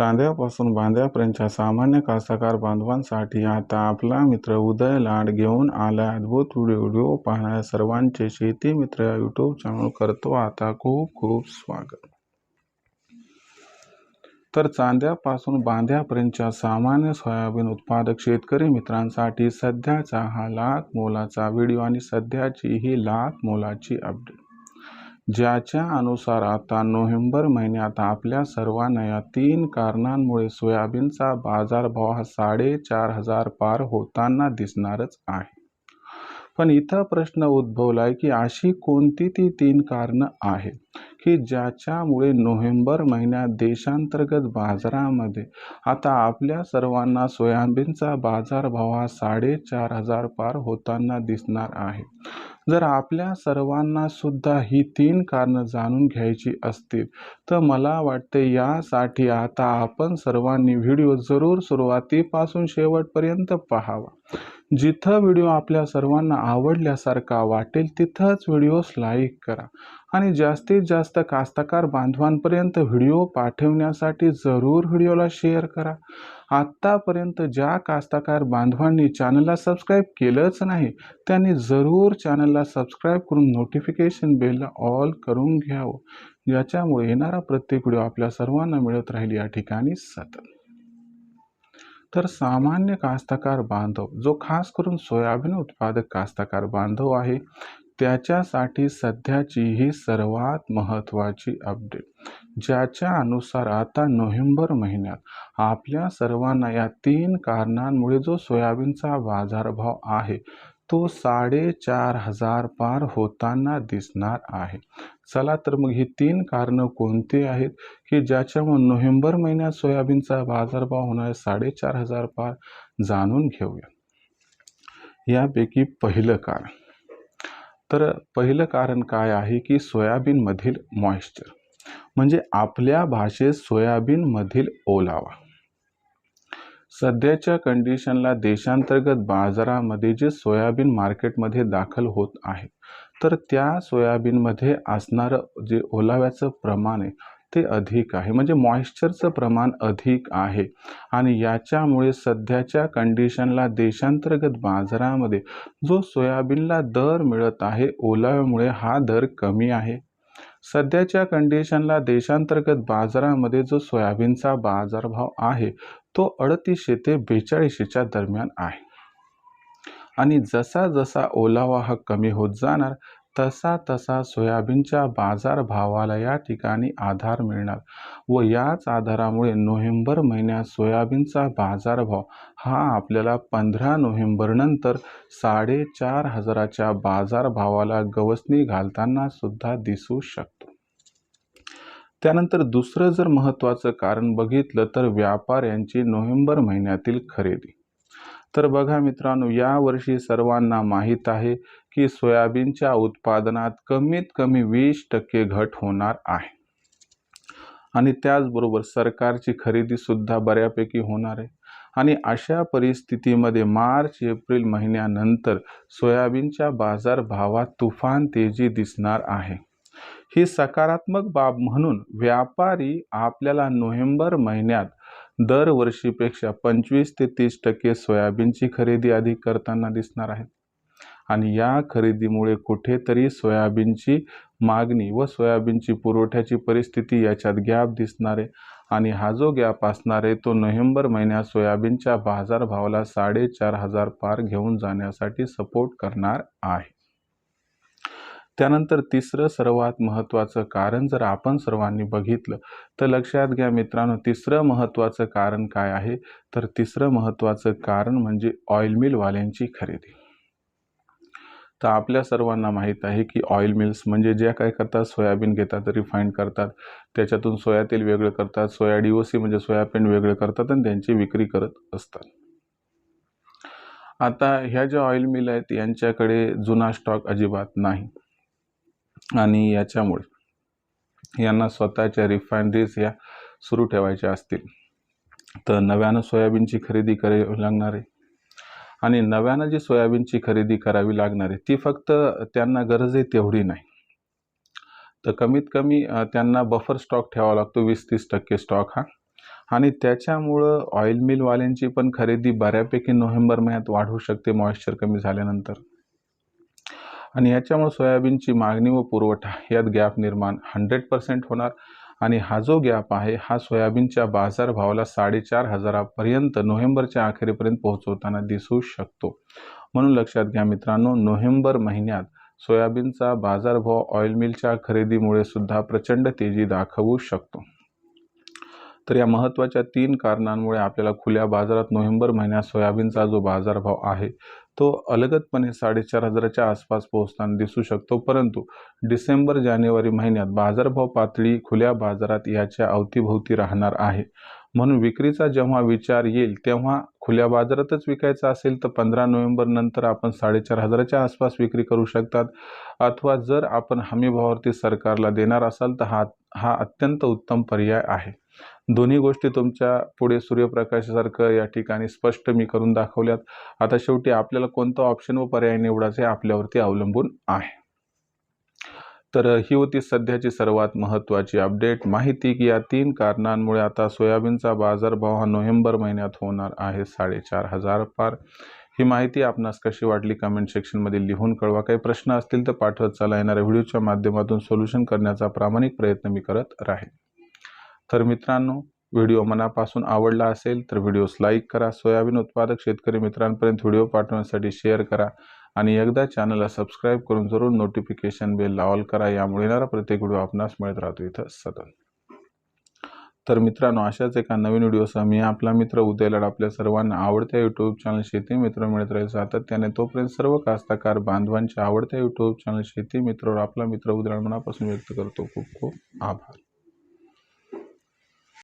कांद्यापासून बांध्यापर्यंतच्या सामान्य कास्तकार बांधवांसाठी आता आपला मित्र उदय लाड घेऊन आला अद्भुत व्हिडिओ व्हिडिओ पाहणाऱ्या सर्वांचे शेती मित्र या यूट्यूब चॅनल करतो आता खूप खूप स्वागत. तर चांद्यापासून बांध्यापर्यंतच्या सामान्य सोयाबीन उत्पादक शेतकरी मित्रांसाठी सध्याचा हा लाख मोलाचा व्हिडिओ आणि सध्याची ही लाख मोलाची अपडेट ज्याच्या अनुसार आता नोव्हेंबर महिन्यात आपल्या सर्वांना या तीन कारणांमुळे सोयाबीनचा बाजारभाव हा साडेचार हजार पार होताना दिसणारच आहे. पण इथं प्रश्न उद्भवला आहे की अशी कोणती ती तीन कारणं आहेत की ज्याच्यामुळे नोव्हेंबर महिन्यात देशांतर्गत बाजारामध्ये आता आपल्या सर्वांना सोयाबीनचा बाजारभाव हा साडेचार हजार पार होताना दिसणार आहे? जर आपल्या सर्वांना सुद्धा ही तीन कारणं जाणून घ्यायची असतील तर मला वाटते यासाठी आता आपण सर्वांनी व्हिडिओ जरूर सुरुवातीपासून शेवटपर्यंत पाहावा. जिथं व्हिडिओ आपल्या सर्वांना आवडल्यासारखा वाटेल तिथंच व्हिडिओस लाईक करा. आणि जास्तीत जास्त कास्तकार बांधवांपर्यंत व्हिडिओ पाठवण्यासाठी जरूर व्हिडिओला शेअर करा. आत्तापर्यंत ज्या कास्तकार बांधवांनी चॅनलला सबस्क्राईब केलंच नाही त्यांनी जरूर चॅनलला सबस्क्राईब करून नोटिफिकेशन बेलला ऑल करून घ्यावं. याच्यामुळे येणारा प्रत्येक व्हिडिओ आपल्या सर्वांना मिळत राहील. या ठिकाणी सतत. तर सामान्य कास्तकार बांधव जो खास करून सोयाबीन उत्पादक कास्तकार बांधव आहे त्याच्यासाठी सध्याची ही सर्वात महत्त्वाची अपडेट ज्याच्या अनुसार आता नोव्हेंबर महिन्यात आपल्या सर्वांना या तीन कारणांमुळे जो सोयाबीनचा बाजारभाव आहे तो साडेचार हजार पार होताना दिसणार आहे. चला तर मग ही तीन कारणं कोणती आहेत की ज्याच्यामुळे नोव्हेंबर महिन्यात सोयाबीनचा बाजारभाव होणार साडेचार हजार पार जाणून घेऊया. यापैकी पहिलं कारण. तर पहिलं कारण काय आहे की सोयाबीनमधील मॉइश्चर म्हणजे आपल्या भाषेत सोयाबीनमधील ओलावा. सध्याच्या कंडिशनला देशांतर्गत बाजारामध्ये जे सोयाबीन मार्केटमध्ये दाखल होत आहे तर त्या सोयाबीनमध्ये असणारं जे ओलाव्याचं प्रमाण आहे ते अधिक आहे. म्हणजे मॉइश्चरचं प्रमाण अधिक आहे. आणि याच्यामुळे सध्याच्या कंडिशनला देशांतर्गत बाजारामध्ये जो सोयाबीनला दर मिळत आहे ओलाव्यामुळे हा दर कमी आहे. सध्याच्या कंडिशनला देशांतर्गत बाजारामध्ये जो सोयाबीनचा बाजारभाव आहे तो अडतीसशे ते बेचाळीसशेच्या दरम्यान आहे. आणि जसा जसा ओलावा हा कमी होत जाणार तसा तसा सोयाबीनच्या बाजारभावाला या ठिकाणी आधार मिळणार व याच आधारामुळे नोव्हेंबर महिन्यात सोयाबीनचा बाजारभाव हा आपल्याला पंधरा नोव्हेंबरनंतर साडेचार हजाराच्या बाजारभावाला गवसणी घालताना सुद्धा दिसू शकतो. त्यानंतर दुसरं जर महत्त्वाचं कारण बघितलं तर व्यापाऱ्यांची नोव्हेंबर महिन्यातील खरेदी. तर बघा मित्रांनो यावर्षी सर्वांना माहीत आहे की सोयाबीनच्या उत्पादनात कमीत कमी वीस टक्के घट होणार आहे. आणि त्याचबरोबर सरकारची खरेदीसुद्धा बऱ्यापैकी होणार आहे. आणि अशा परिस्थितीमध्ये मार्च एप्रिल महिन्यानंतर सोयाबीनच्या बाजारभावात तुफान तेजी दिसणार आहे. ही सकारात्मक बाब म्हणून व्यापारी आपल्याला नोव्हेंबर महिन्यात दरवर्षीपेक्षा पंचवीस ते तीस टक्के सोयाबीनची खरेदी अधिक करताना दिसणार आहेत. आणि या खरेदीमुळे कुठेतरी सोयाबीनची मागणी व सोयाबीनची पुरवठ्याची परिस्थिती याच्यात गॅप दिसणारे आणि हा जो गॅप असणार आहे तो नोव्हेंबर महिन्यात सोयाबीनच्या बाजारभावाला साडेचार हजार पार घेऊन जाण्यासाठी सपोर्ट करणार आहे. त्यानंतर तिसरं सर्वात महत्त्वाचं कारण जर आपण सर्वांनी बघितलं तर लक्षात घ्या मित्रांनो तिसरं महत्त्वाचं कारण काय आहे? तर तिसरं महत्त्वाचं कारण म्हणजे ऑइल मिलवाल्यांची खरेदी. तर आपल्या सर्वांना माहीत आहे की ऑइल मिल्स म्हणजे ज्या काय करतात सोयाबीन घेतात रिफाईंड करतात त्याच्यातून सोया तेल वेगळं करतात सोया डी ओ सी म्हणजे सोयाबीन वेगळं करतात आणि त्यांची विक्री करत असतात. आता ह्या ज्या ऑइल मिल आहेत यांच्याकडे जुना स्टॉक अजिबात नाही. आणि याच्यामुळे यांना स्वतःच्या रिफायनरीज या सुरू ठेवायच्या असतील. तर नव्यानं सोयाबीनची खरेदी करावी लागणार आहे. आणि नव्यानं जी सोयाबीनची खरेदी करावी लागणार आहे ती फक्त त्यांना गरज आहे तेवढी नाही. तर कमीत कमी त्यांना बफर स्टॉक ठेवावा लागतो वीस तीस टक्के स्टॉक हा. आणि त्याच्यामुळं ऑइल मिलवाल्यांची पण खरेदी बऱ्यापैकी नोव्हेंबर महिन्यात वाढू शकते मॉइश्चर कमी झाल्यानंतर. आणि याच्यामुळे सोयाबीनची मागणी व पुरवठा यात गॅप निर्माण हंड्रेड पर्सेंट होणार. आणि हा जो गॅप आहे हा सोयाबीनच्या बाजारभावाला साडेचार हजारापर्यंत नोव्हेंबरच्या अखेरीपर्यंत पोहोचवताना दिसू शकतो. म्हणून लक्षात घ्या मित्रांनो नोव्हेंबर महिन्यात सोयाबीनचा बाजारभाव ऑइल मिलच्या खरेदीमुळे सुद्धा प्रचंड तेजी दाखवू शकतो. तर या महत्त्वाच्या तीन कारणांमुळे आपल्याला खुल्या बाजारात नोव्हेंबर महिन्यात सोयाबीनचा जो बाजारभाव आहे तो अलगदपणे साडेचार हजाराच्या आसपास पोहोचताना दिसू शकतो. परंतु डिसेंबर जानेवारी महिन्यात बाजारभाव पातळी खुल्या बाजारात याच्या अवतीभोवती राहणार आहे. म्हणून विक्रीचा जेव्हा विचार येईल तेव्हा खुल्या बाजारातच विकायचा असेल तर पंधरा नोव्हेंबर नंतर आपण साडेचार हजाराच्या आसपास विक्री करू शकतात. अथवा जर आपण हमीभावावरती सरकारला देणार असाल तर हा हा अत्यंत उत्तम पर्याय आहे. दोन्ही गोष्टी तुमच्यापुढे सूर्यप्रकाशासारखं या ठिकाणी स्पष्ट मी करून दाखवल्यात. आता शेवटी आपल्याला कोणता ऑप्शन व पर्याय निवडायचे आपल्यावरती अवलंबून आहे. तर ही होती सध्याची सर्वात महत्त्वाची अपडेट माहिती की या तीन कारणांमुळे आता सोयाबीनचा बाजारभाव हा नोव्हेंबर महिन्यात होणार आहे साडेचार हजार पार. ही माहिती आपणास कशी वाटली कमेंट सेक्शनमध्ये लिहून कळवा. काही प्रश्न असतील तर पाठवत चला. येणाऱ्या व्हिडिओच्या माध्यमातून सोल्युशन करण्याचा प्रामाणिक प्रयत्न मी करत राहील तर मित्रांनो व्हिडिओ मनापासून आवडला असेल तर व्हिडिओस लाईक करा. सोयाबीन उत्पादक शेतकरी मित्रांपर्यंत व्हिडिओ पाठवण्यासाठी शेअर करा आणि एकदा चॅनलला सबस्क्राईब करून जरूर नोटिफिकेशन बेल ऑल करा. यामुळे येणारा प्रत्येक व्हिडिओ आपणास मिळत राहतो. इथं सतत तर मित्रांनो अशाच एका नवीन व्हिडिओसह मी आपला मित्र उदयलाड आपल्या सर्वांना आवडत्या यूट्यूब चॅनल शेती मित्र मिळत राहील. सातत्याने तोपर्यंत सर्व कास्ताकार बांधवांच्या आवडत्या यूट्यूब चॅनल शेती मित्रावर आपला मित्र उदयलाड मनापासून व्यक्त करतो. खूप खूप आभार.